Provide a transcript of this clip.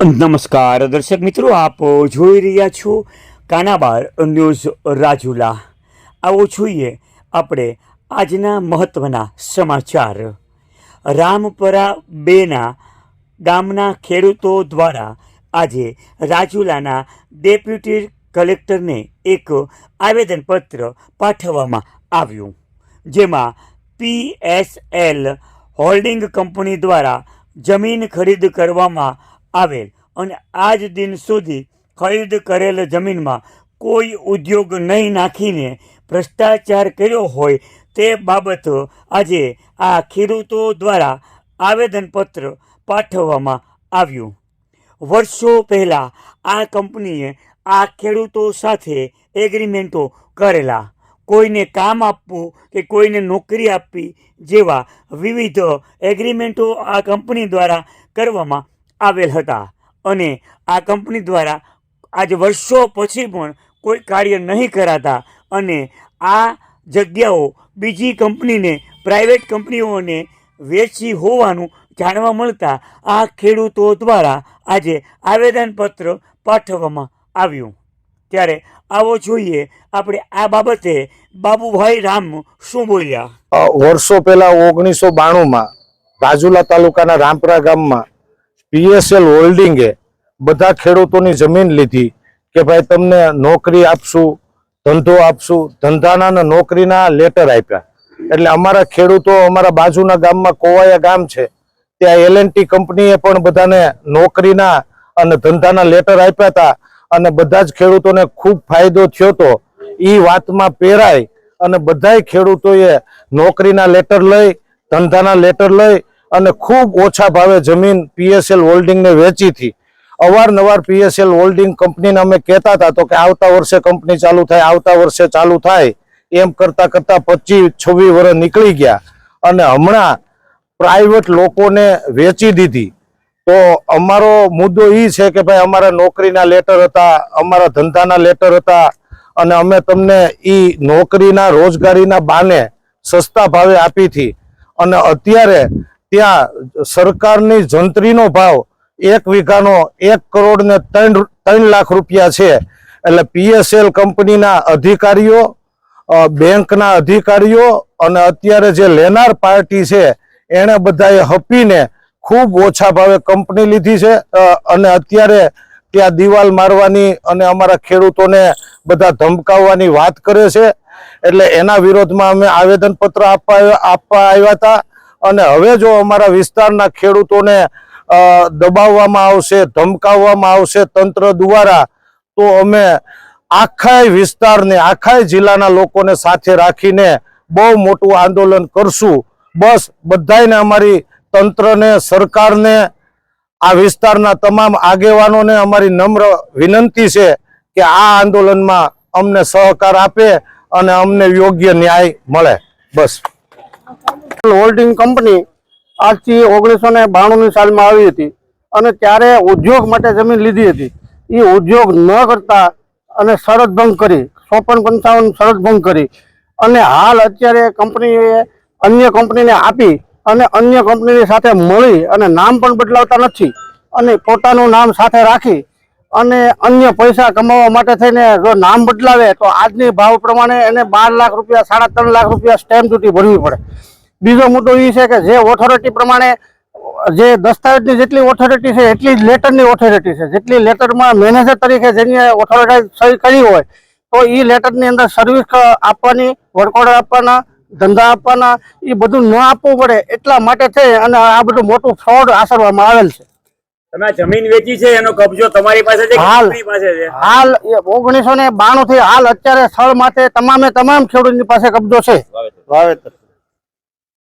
નમસ્કાર, દર્શક મિત્રો, આપ જોઈ રહ્યા છો કાનાબાર ન્યૂઝ રાજુલા. આવો જોઈએ આપણે આજના મહત્વના સમાચાર. રામપરા બેના ગામના ખેડૂતો દ્વારા આજે રાજુલાના ડેપ્યુટી કલેક્ટરને એક આવેદનપત્ર પાઠવવામાં આવ્યું, જેમાં પીએસએલ હોલ્ડિંગ કંપની દ્વારા જમીન ખરીદ કરવામાં આવેલ. અને આજ દિન સુધી ખરીદ કરેલ જમીનમાં કોઈ ઉદ્યોગ નહીં નાખીને ભ્રષ્ટાચાર કર્યો હોય તે બાબત આજે આ ખેડૂતો દ્વારા આવેદનપત્ર પાઠવવામાં આવ્યું. વર્ષો પહેલાં આ કંપનીએ આ ખેડૂતો સાથે એગ્રીમેન્ટો કરેલા. કોઈને કામ આપવું કે કોઈને નોકરી આપવી જેવા વિવિધ એગ્રીમેન્ટો આ કંપની દ્વારા કરવામાં આવેલ હતા. અને આ કંપની દ્વારા આજે વર્ષો પછી પણ કોઈ કાર્ય નહીં કરાતા. અને આ જગ્યાઓ બીજી કંપનીને, પ્રાઇવેટ કંપનીઓને વેચી હોવાનું જાણવા મળતા આ ખેડૂતો દ્વારા આજે આવેદનપત્ર પાઠવવામાં આવ્યું. ત્યારે આવો જોઈએ આપણે આ બાબતે બાબુભાઈ રામ શું બોલ્યા? વર્ષો પહેલા ઓગણીસો બાણુંમાં રાજુલા તાલુકાના રામપરા ગામમાં પીએસએલ હોલ્ડિંગે બધા ખેડૂતોની જમીન લીધી કે ભાઈ તમને નોકરી આપશું, ધંધો આપશું, ધંધાના અને નોકરીના લેટર આપ્યા. એટલે અમારા ખેડૂતો અમારા બાજુના ગામમાં કોવાયા ગામ છે, ત્યાં એલ એન્ડ ટી કંપનીએ પણ બધાને નોકરીના અને ધંધાના લેટર આપ્યા હતા અને બધા જ ખેડૂતોને ખૂબ ફાયદો થયો હતો એ વાતમાં પેરાય અને બધાય ખેડૂતોએ નોકરીના લેટર લઈ, ધંધાના લેટર લઈ અને ખૂબ ઓછા ભાવે જમીન પીએસએલ હોલ્ડિંગને વેચી હતી. અવારનવાર પીએસએલ હોલ્ડિંગ કંપનીને અમે કહેતા હતા તો કે આવતા વર્ષે કંપની ચાલુ થાય, આવતા વર્ષે ચાલુ થાય. એમ કરતા કરતા પચીસ, છવ્વીસ વર્ષ નીકળી ગયા. અને હમણાં પ્રાઇવેટ લોકોને વેચી દીધી. તો અમારો મુદ્દો એ છે કે ભાઈ અમારા નોકરીના લેટર હતા, અમારા ધંધાના લેટર હતા. અને અમે તમને એ નોકરીના રોજગારીના બાને સસ્તા ભાવે આપી હતી. અને અત્યારે ત્યાં સરકારની જંત્રીનો ભાવ એક વીઘાનો એક કરોડ ને ત્રણ ત્રણ લાખ રૂપિયા છે. એટલે પીએસએલ કંપનીના અધિકારીઓ બેંકના અધિકારીઓ અને અત્યારે જે લેનાર પાર્ટી છે, એણે બધાએ હપીને ખૂબ ઓછા ભાવે કંપની લીધી છે અને અત્યારે ત્યાં દિવાલ મારવાની અને અમારા ખેડૂતોને બધા ધમકાવવાની વાત કરે છે. એટલે એના વિરોધમાં અમે આવેદનપત્ર આપવા આપવા આવ્યા હતા. અને હવે જો અમારા વિસ્તારના ખેડૂતોને દબાવવામાં આવશે, ધમકાવવામાં આવશે તંત્ર દ્વારા, તો અમે આખાય વિસ્તારને, આખાય જિલ્લાના લોકોને સાથે રાખીને બહુ મોટું આંદોલન કરશું. બસ બધાયને અમારી તંત્રને, સરકારને, આ વિસ્તારના તમામ આગેવાનોને અમારી નમ્ર વિનંતી છે કે આ આંદોલનમાં અમને સહકાર આપે અને અમને યોગ્ય ન્યાય મળે. બસ. હોલ્ડિંગ કંપની આજથી ઓગણીસો ને બાણુંની સાલમાં આવી હતી અને ત્યારે ઉદ્યોગ માટે જમીન લીધી હતી. એ ઉદ્યોગ ન કરતા અને શરત ભંગ કરી, ચોપન પંચાવન શરત ભંગ કરી. અને હાલ અત્યારે કંપનીએ અન્ય કંપનીને આપી અને અન્ય કંપનીની સાથે મળી અને નામ પણ બદલાવતા નથી અને પોતાનું નામ સાથે રાખી અને અન્ય પૈસા કમાવા માટે થઈને જો નામ બદલાવે તો આજની ભાવ પ્રમાણે એને બાર લાખ રૂપિયા, સાડા ત્રણ લાખ રૂપિયા સ્ટેમ્પ ડ્યુટી ભરવી પડે. બીજો મુદ્દો એ છે કે જે ઓથોરિટી પ્રમાણે જે દસ્તાવેજની જેટલી ઓથોરિટી છે એટલી જ લેટરની ઓથોરિટી છે. જેટલી લેટરમાં મેનેજર તરીકે જેની ઓથોરિટી સહી કરી હોય તો એ લેટરની અંદર સર્વિસ આપવાની વર્ક ઓર્ડર આપવાના ધંધા આપવાના એ બધું ન આપવું પડે એટલા માટે થઈ અને આ બધું મોટું ફ્રોડ આસરવામાં આવેલ છે. તમે જમીન વેચી છે એનો કબજો તમારી પાસે છે હાલ. કંપની હાલ ઓગણીસો ને બાણું થી હાલ અત્યારે સ્થળ માટે તમામે તમામ ખેડૂતની પાસે કબજો છે. વાવેતર.